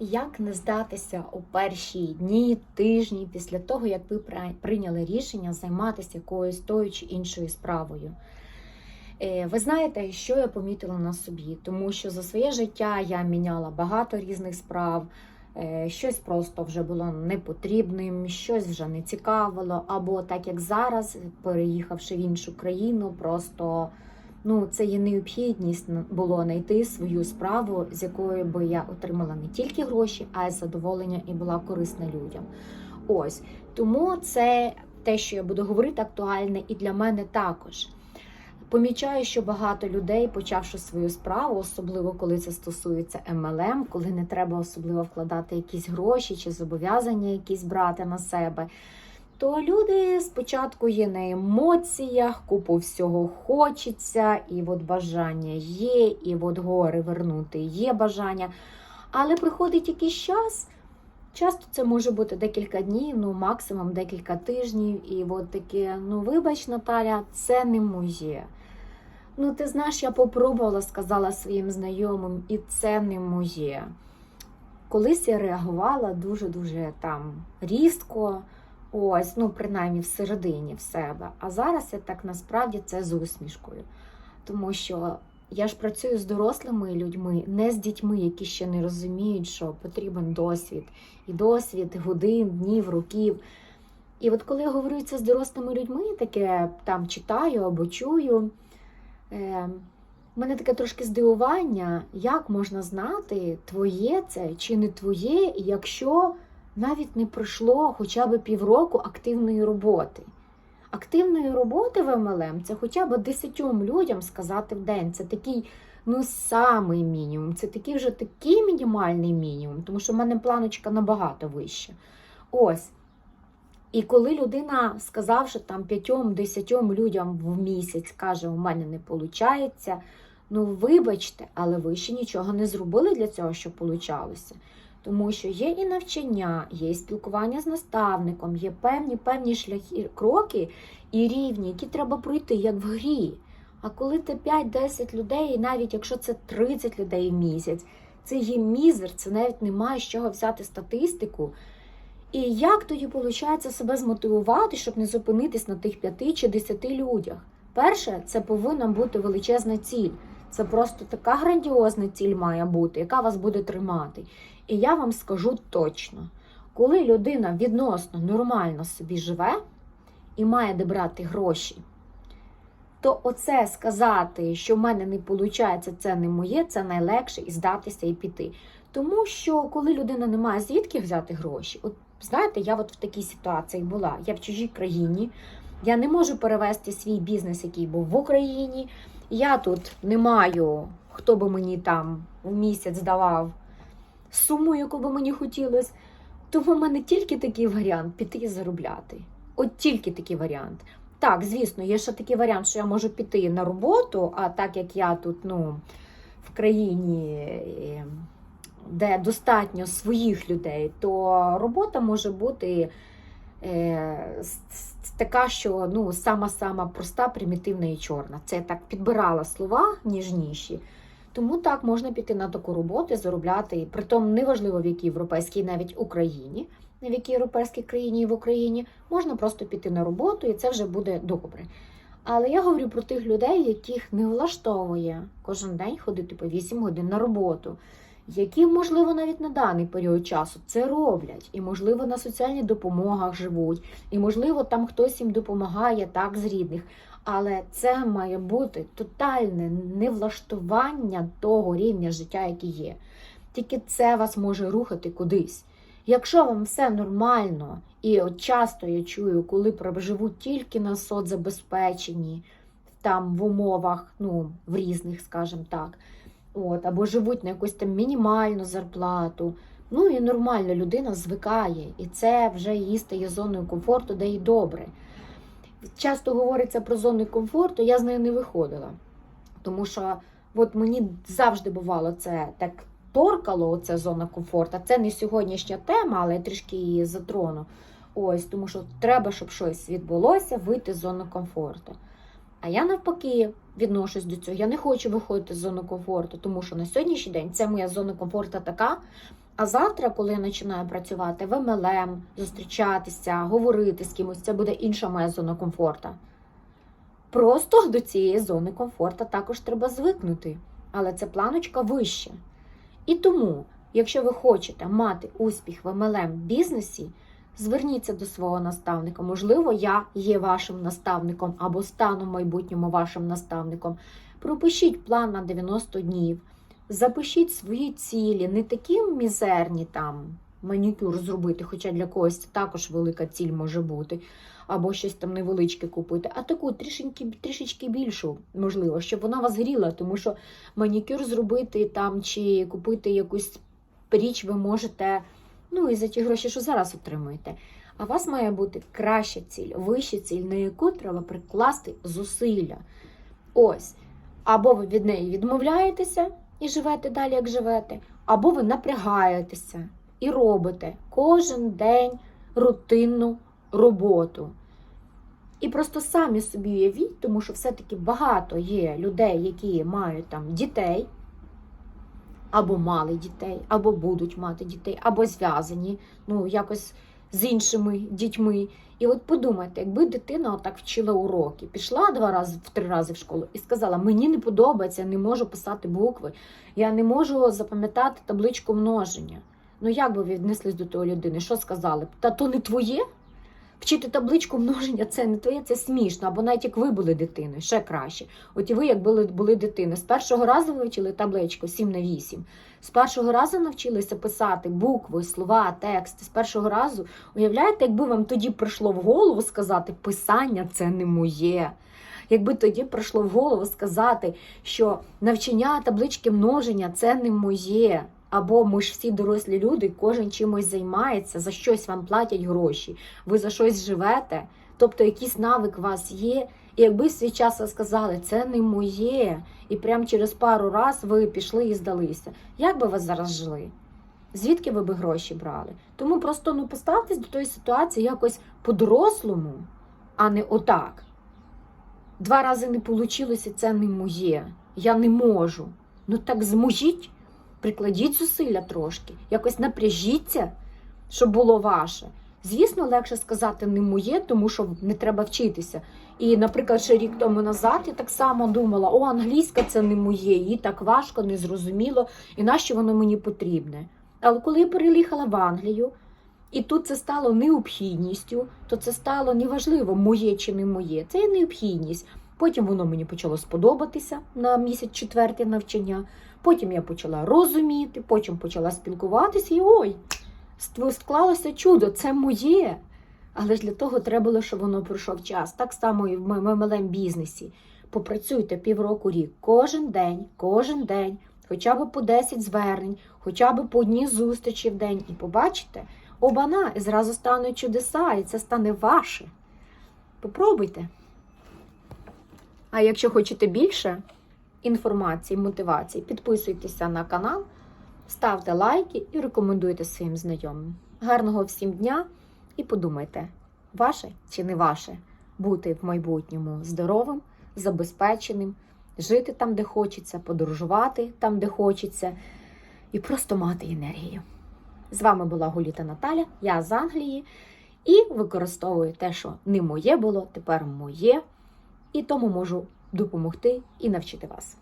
Як не здатися у перші дні, тижні після того, як ви при- прийняли рішення займатися якоюсь тою чи іншою справою? Е, Ви знаєте, що я помітила на собі, тому що за своє життя я міняла багато різних справ, е, щось просто вже було непотрібним, щось вже не цікавило, або так як зараз, переїхавши в іншу країну, просто ну, це є необхідність було знайти свою справу, з якої би я отримала не тільки гроші, а й задоволення і була корисна людям. Ось тому це те, що я буду говорити, актуальне і для мене також. Помічаю, що багато людей, почавши свою справу, особливо коли це стосується MLM, коли не треба особливо вкладати якісь гроші чи зобов'язання якісь брати на себе, то люди спочатку є на емоціях, купу всього хочеться, і от бажання є, і от гори вернути є бажання. Але приходить якийсь час. Часто це може бути декілька днів, ну максимум декілька тижнів, і от таке, ну вибач, Наталя, це не моє. Ну, ти знаєш, я попробувала, сказала своїм знайомим, і це не моє. Колись я реагувала дуже-дуже там різко, ось, ну, принаймні всередині в себе. А зараз я так насправді це з усмішкою. Тому що я ж працюю з дорослими людьми, не з дітьми, які ще не розуміють, що потрібен досвід. І досвід годин, днів, років. І от коли я говорю це з дорослими людьми, таке там читаю або чую. Е, в мене таке трошки здивування, як можна знати, твоє це чи не твоє, якщо навіть не пройшло хоча б півроку активної роботи. Активної роботи в МЛМ це хоча б 10 людям сказати в день. Це такий, ну, самий мінімум. Це такий вже такий мінімальний мінімум, тому що в мене планочка набагато вища. Ось. І коли людина, сказавши там 5-10 людям в місяць, каже, у мене не виходить, ну вибачте, але ви ще нічого не зробили для цього, щоб получалося. Тому що є і навчання, є і спілкування з наставником, є певні певні шляхи, кроки і рівні, які треба пройти, як в грі. А коли ти 5-10 людей, і навіть якщо це 30 людей в місяць, це є мізер, це навіть немає з чого взяти статистику. І як тоді виходить себе змотивувати, щоб не зупинитись на тих 5 чи 10 людях? Перше, це повинна бути величезна ціль. Це просто така грандіозна ціль має бути, яка вас буде тримати. І я вам скажу точно, коли людина відносно нормально собі живе і має де брати гроші, то оце сказати, що в мене не виходить, це не моє, це найлегше і здатися і піти. Тому що коли людина не має звідки взяти гроші, от знаєте, я от в такій ситуації була. Я в чужій країні, я не можу перевести свій бізнес, який був в Україні. Я тут не маю, хто би мені там в місяць давав суму, яку би мені хотілося. Тому в мене тільки такий варіант піти і заробляти. От тільки такий варіант. Так, звісно, є ще такий варіант, що я можу піти на роботу, а так як я тут, ну, в країні, е, де достатньо своїх людей, то робота може бути така, що ну, сама-сама проста, примітивна і чорна. Це так підбирала слова ніжніші. Тому так можна піти на таку роботу заробляти. Притом неважливо в якій європейській, навіть Україні, не в якій європейській країні і в Україні, можна просто піти на роботу, і це вже буде добре. Але я говорю про тих людей, яких не влаштовує кожен день ходити по 8 годин на роботу, які, можливо, навіть на даний період часу це роблять, і, можливо, на соціальних допомогах живуть, і, можливо, там хтось їм допомагає так з рідних. Але це має бути тотальне невлаштування того рівня життя, який є. Тільки це вас може рухати кудись. Якщо вам все нормально, і от часто я чую, коли живуть тільки на соцзабезпеченні, там в умовах, ну, в різних, скажімо так, от, або живуть на якусь там мінімальну зарплату, ну і нормально людина звикає, і це вже її стає зоною комфорту, де й добре. Часто говориться про зони комфорту, я з нею не виходила. Тому що от мені завжди бувало це так торкало, оце зона комфорту. Це не сьогоднішня тема, але я трішки її затрону. Ось, тому що треба, щоб щось відбулося, вийти з зони комфорту. А я навпаки відношусь до цього. Я не хочу виходити з зони комфорту, тому що на сьогоднішній день це моя зона комфорту така, А завтра, коли я починаю працювати в MLM, зустрічатися, говорити з кимось, це буде інша моя зона комфорту. Просто до цієї зони комфорту також треба звикнути, але це планочка вище. І тому, якщо ви хочете мати успіх в MLM бізнесі, зверніться до свого наставника. Можливо, я є вашим наставником або стану в майбутньому вашим наставником. Пропишіть план на 90 днів, запишіть свої цілі, не такі мізерні там манікюр зробити, хоча для когось це також велика ціль може бути, або щось там невеличке купити, а таку трішечки, трішечки більшу, можливо, щоб вона вас гріла, тому що манікюр зробити там чи купити якусь річ ви можете, ну і за ті гроші, що зараз отримуєте. А у вас має бути краща ціль, вища ціль, на яку треба прикласти зусилля. Ось. Або ви від неї відмовляєтеся і живете далі, як живете, або ви напрягаєтеся і робите кожен день рутинну роботу. І просто самі собі уявіть, тому що все-таки багато є людей, які мають там дітей, або мали дітей, або будуть мати дітей, або зв'язані ну, якось з іншими дітьми. І от подумайте, якби дитина отак вчила уроки, пішла два рази в три рази в школу і сказала: мені не подобається, я не можу писати букви, я не можу запам'ятати табличку множення. Ну як би віднеслись до тої людини? Що сказали? б? Та то не твоє? Вчити табличку множення це не твоє, це смішно. Або навіть як ви були дитиною, ще краще. От і ви, як були, були дитини, з першого разу вивчили табличку 7 на 8. З першого разу навчилися писати букви, слова, тексти. З першого разу уявляєте, якби вам тоді прийшло в голову сказати, писання це не моє. Якби тоді прийшло в голову сказати, що навчання таблички множення це не моє. Або ми ж всі дорослі люди, кожен чимось займається, за щось вам платять гроші, ви за щось живете, тобто якийсь навик у вас є. І якби свій час сказали, це не моє, і прямо через пару раз ви пішли і здалися. Як би ви зараз жили? Звідки ви би гроші брали? Тому просто ну поставтесь до тої ситуації якось по-дорослому, а не отак. Два рази не вийшло, це не моє. Я не можу. Ну так зможіть, прикладіть зусилля трошки, якось напряжіться, щоб було ваше. Звісно, легше сказати не моє, тому що не треба вчитися. І, наприклад, ще рік тому назад я так само думала: о, англійська це не моє, їй так важко, незрозуміло, і нащо воно мені потрібне. Але коли я переїхала в Англію, і тут це стало необхідністю, то це стало неважливо, моє чи не моє. Це є необхідність. Потім воно мені почало сподобатися на місяць четвертий навчання. Потім я почала розуміти, потім почала спілкуватися і ой, склалося чудо, це моє. Але ж для того треба було, щоб воно пройшов час. Так само і в MLM бізнесі. Попрацюйте півроку рік, кожен день, кожен день, хоча б по 10 звернень, хоча б по одній зустрічі в день. І побачите, обана, і зразу стануть чудеса, і це стане ваше. Попробуйте. А якщо хочете більше інформації, мотивації, підписуйтеся на канал, ставте лайки і рекомендуйте своїм знайомим. Гарного всім дня і подумайте, ваше чи не ваше бути в майбутньому здоровим, забезпеченим, жити там, де хочеться, подорожувати там, де хочеться, і просто мати енергію. З вами була Гуліта Наталя, я з Англії, і використовую те, що не моє було, тепер моє, і тому можу допомогти і навчити вас.